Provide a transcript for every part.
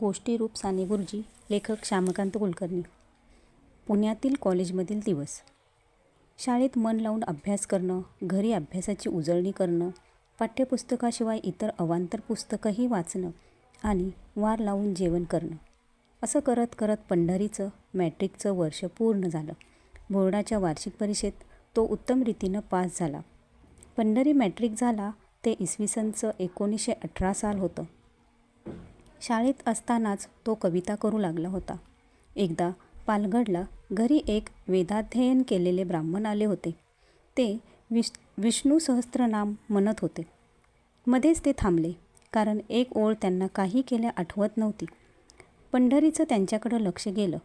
गोष्टीरूप साने गुरुजी लेखक श्यामकांत कुलकर्णी. पुण्यातील कॉलेजमधील दिवस. शाळेत मन लावून अभ्यास करणं घरी अभ्यासाची उजळणी करणं पाठ्यपुस्तकाशिवाय इतर अवांतर पुस्तकंही वाचणं आणि वार लावून जेवण करणं. असं करत करत पंढरीचं मॅट्रिकचं वर्ष पूर्ण झालं. बोर्डाच्या वार्षिक परीक्षेत तो उत्तम रीतीनं पास झाला. पंढरी मॅट्रिक झाला ते इसवी सनचं एकोणीसशे अठरा साल होतं. शाळेत असतानाच तो कविता करू लागला होता. एकदा पालघडला घरी एक वेदाध्ययन केलेले ब्राह्मण आले होते. ते विश विष्णू सहस्त्रनाम म्हणत होते. मध्येच ते थांबले कारण एक ओळ त्यांना काही केल्या आठवत नव्हती. पंढरीचं त्यांच्याकडं लक्ष गेलं.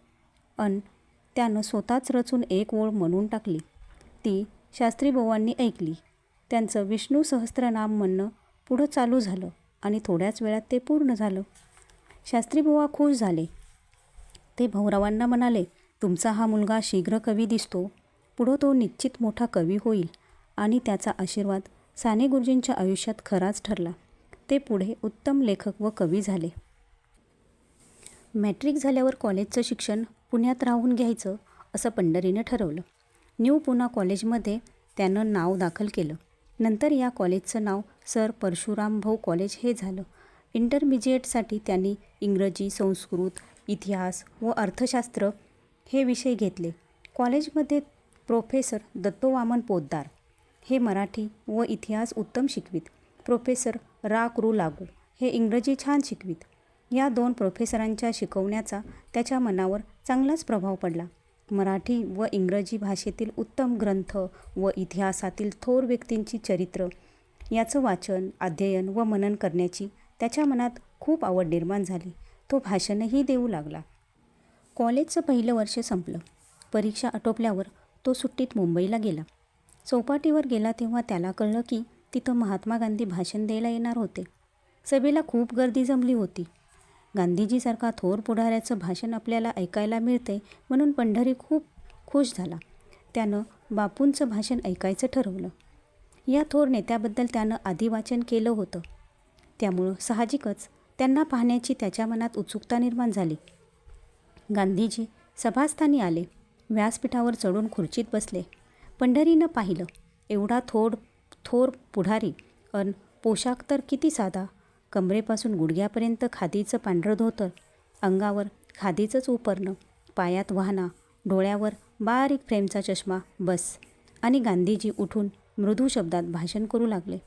अन त्यानं स्वतःच रचून एक ओळ म्हणून टाकली. ती शास्त्रीबुवांनी ऐकली. त्यांचं विष्णू सहस्त्रनाम म्हणणं पुढं चालू झालं आणि थोड्याच वेळात ते पूर्ण झालं. शास्त्रीबुवा खुश झाले. ते भाऊरावांना म्हणाले तुमचा हा मुलगा शीघ्र कवी दिसतो. पुढं तो निश्चित मोठा कवी होईल. आणि त्याचा आशीर्वाद साने गुरुजींच्या आयुष्यात खराच ठरला. ते पुढे उत्तम लेखक व कवी झाले. मॅट्रिक झाल्यावर कॉलेजचं शिक्षण पुण्यात राहून घ्यायचं असं पंढरीनं ठरवलं. न्यू पुना कॉलेजमध्ये त्यानं नाव दाखल केलं. नंतर या कॉलेजचं नाव सर परशुराम भाऊ कॉलेज हे झालं. इंटरमिजिएटसाठी त्यांनी इंग्रजी संस्कृत इतिहास व अर्थशास्त्र हे विषय घेतले. कॉलेजमध्ये प्रोफेसर दत्तोवामन पोद्दार हे मराठी व इतिहास उत्तम शिकवित. प्रोफेसर रा. कृ. लागू हे इंग्रजी छान शिकवित. या दोन प्रोफेसरांच्या शिकवण्याचा त्याच्या मनावर चांगलाच प्रभाव पडला. मराठी व इंग्रजी भाषेतील उत्तम ग्रंथ व इतिहासातील थोर व्यक्तींची चरित्र याचं वाचन अध्ययन व मनन करण्याची त्याच्या मनात खूप आवड निर्माण झाली. तो भाषणही देऊ लागला. कॉलेजचं पहिलं वर्ष संपलं. परीक्षा आटोपल्यावर तो सुट्टीत मुंबईला गेला. चौपाटीवर गेला तेव्हा त्याला कळलं की तिथं महात्मा गांधी भाषण द्यायला येणार होते. सभेला खूप गर्दी जमली होती. गांधीजीसारखा थोर पुढाऱ्याचं भाषण आपल्याला ऐकायला मिळते म्हणून पंढरी खूप खुश झाला. त्यानं बापूंचं भाषण ऐकायचं ठरवलं. या थोर नेत्याबद्दल त्यानं आधी वाचन केलं होतं. त्यामुळं साहजिकच त्यांना पाहण्याची त्याच्या मनात उत्सुकता निर्माण झाली. गांधीजी सभास्थानी आले. व्यासपीठावर चढून खुर्चीत बसले. पंढरीनं पाहिलं एवढा थोड थोर पुढारी अन पोशाख तर किती साधा. कमरेपासून गुडघ्यापर्यंत खादीचं पांढरं धोतर अंगावर खादीचंच उपरणं पायात वाहना डोळ्यावर बारीक फ्रेमचा चष्मा बस आणि गांधीजी उठून मृदू शब्दात भाषण करू लागले.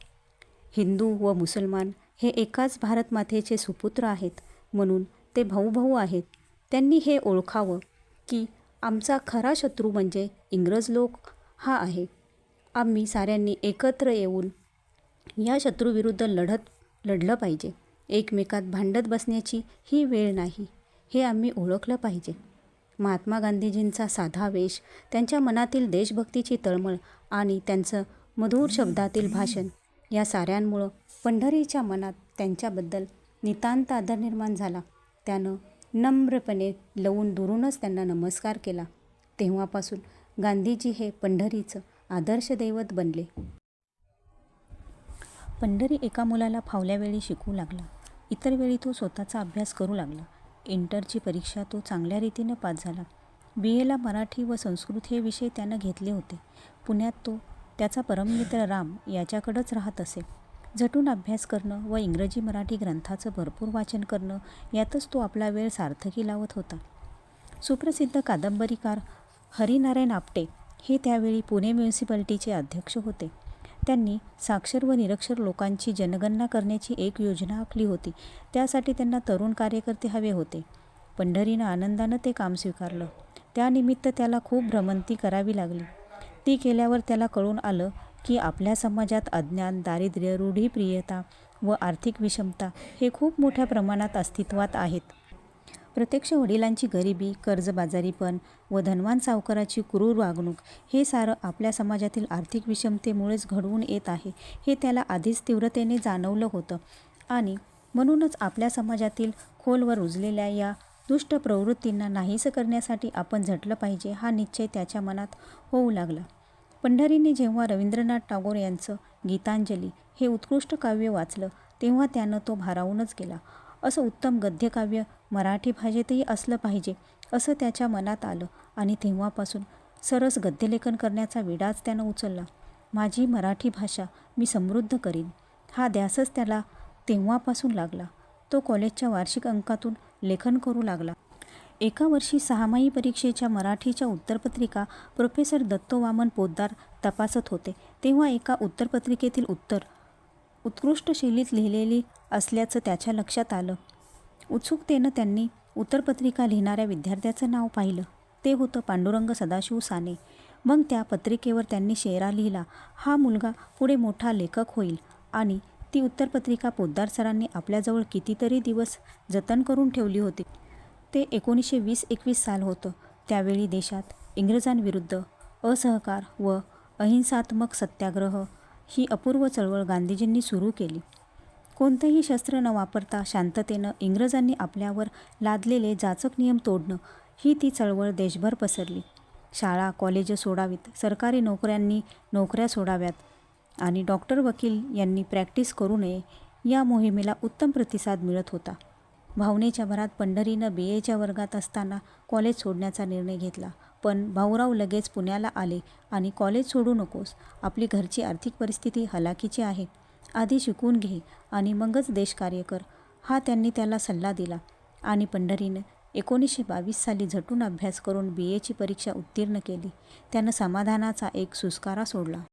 हिंदू व मुसलमान हे एकाच भारतमातेचे सुपुत्र आहेत म्हणून ते भाऊ भाऊ आहेत. त्यांनी हे ओळखावं की आमचा खरा शत्रू म्हणजे इंग्रज लोक हा आहे. आम्ही साऱ्यांनी एकत्र येऊन या शत्रूविरुद्ध लढत लढलं पाहिजे. एकमेकात भांडत बसण्याची ही वेळ नाही हे आम्ही ओळखलं पाहिजे. महात्मा गांधीजींचा साधा वेश त्यांच्या मनातील देशभक्तीची तळमळ आणि त्यांचं मधुर शब्दातील भाषण या साऱ्यांमुळं पंढरीच्या मनात त्यांच्याबद्दल नितांत आदर निर्माण झाला. त्यानं नम्रपणे लवून दुरूनच त्यांना नमस्कार केला. तेव्हापासून गांधीजी हे पंढरीचं आदर्श दैवत बनले. पंढरी एका मुलाला फावल्या वेळी शिकवू लागला. इतर वेळी तो स्वतःचा अभ्यास करू लागला. इंटरची परीक्षा तो चांगल्या रीतीनं पास झाला. बी. एला मराठी व संस्कृत हे विषय त्यानं घेतले होते. पुण्यात तो त्याचा परममित्र राम याच्याकडंच राहत असे. झटून अभ्यास करणं व इंग्रजी मराठी ग्रंथाचं भरपूर वाचन करणं यातच तो आपला वेळ सार्थकी लावत होता. सुप्रसिद्ध कादंबरीकार हरिनारायण आपटे हे त्यावेळी पुणे म्युन्सिपाल्टीचे अध्यक्ष होते. त्यांनी साक्षर व निरक्षर लोकांची जनगणना करण्याची एक योजना आखली होती. त्यासाठी त्यांना तरुण कार्यकर्ते हवे होते. पंढरीनं आनंदानं ते काम स्वीकारलं. त्यानिमित्त त्याला खूप भ्रमंती करावी लागली. ती केल्यावर त्याला कळून आलं की आपल्या समाजात अज्ञान दारिद्र्य रूढीप्रियता व आर्थिक विषमता हे खूप मोठ्या प्रमाणात अस्तित्वात आहेत. प्रत्यक्ष वडिलांची गरिबी कर्जबाजारीपण व धनवान सावकाराची क्रूर वागणूक हे सारं आपल्या समाजातील आर्थिक विषमतेमुळेच घडवून येत आहे हे त्याला आधीच तीव्रतेने जाणवलं होतं. आणि म्हणूनच आपल्या समाजातील खोलवर रुजलेल्या या दुष्ट प्रवृत्तींना नाहीसं करण्यासाठी आपण झटलं पाहिजे हा निश्चय त्याच्या मनात होऊ लागला. पंढरीने जेव्हा रवींद्रनाथ टागोर यांचं गीतांजली हे उत्कृष्ट काव्य वाचलं तेव्हा त्यानं तो भारावूनच गेला. असं उत्तम गद्यकाव्य मराठी भाषेतही असलं पाहिजे असं त्याच्या मनात आलं आणि तेव्हापासून सरस गद्यलेखन करण्याचा विडाच त्यानं उचलला. माझी मराठी भाषा मी समृद्ध करीन. हा ध्यासच त्याला तेव्हापासून लागला. तो कॉलेजच्या वार्षिक अंकातून लेखन करू लागला. एका वर्षी सहामाही परीक्षेच्या मराठीच्या उत्तरपत्रिका प्रोफेसर दत्तो वामन पोद्दार तपासत होते. तेव्हा एका उत्तरपत्रिकेतील उत्तर उत्कृष्ट शैलीत लिहिलेली असल्याचं त्याच्या लक्षात आलं. उत्सुकतेनं त्यांनी उत्तरपत्रिका लिहिणाऱ्या विद्यार्थ्याचं नाव पाहिलं. ते होतं पांडुरंग सदाशिव साने. मग त्या पत्रिकेवर त्यांनी शेरा लिहिला. हा मुलगा पुढे मोठा लेखक होईल आणि ती उत्तरपत्रिका पोद्दार सरांनी आपल्याजवळ कितीतरी दिवस जतन करून ठेवली होती. ते एकोणीसशे वीस एकवीस साल होतं. त्यावेळी देशात इंग्रजांविरुद्ध असहकार व अहिंसात्मक सत्याग्रह ही अपूर्व चळवळ गांधीजींनी सुरू केली. कोणतंही शस्त्र न वापरता शांततेनं इंग्रजांनी आपल्यावर लादलेले जाचक नियम तोडणं ही ती चळवळ देशभर पसरली. शाळा कॉलेजं सोडावीत सरकारी नोकऱ्यांनी नोकऱ्या सोडाव्यात आणि डॉक्टर वकील यांनी प्रॅक्टिस करू नये या मोहिमेला उत्तम प्रतिसाद मिळत होता. भावनेच्या भरात पंढरीनं बी एच्या वर्गात असताना कॉलेज सोडण्याचा निर्णय घेतला. पण भाऊराव लगेच पुण्याला आले आणि कॉलेज सोडू नकोस. आपली घरची आर्थिक परिस्थिती हलाखीची आहे. आधी शिकून घे आणि मगच देशकार्य कर. हा त्यांनी त्याला सल्ला दिला. आणि पंढरीनं एकोणीसशे बावीस साली झटून अभ्यास करून बी एची परीक्षा उत्तीर्ण केली. त्यानं समाधानाचा एक सुस्कारा सोडला.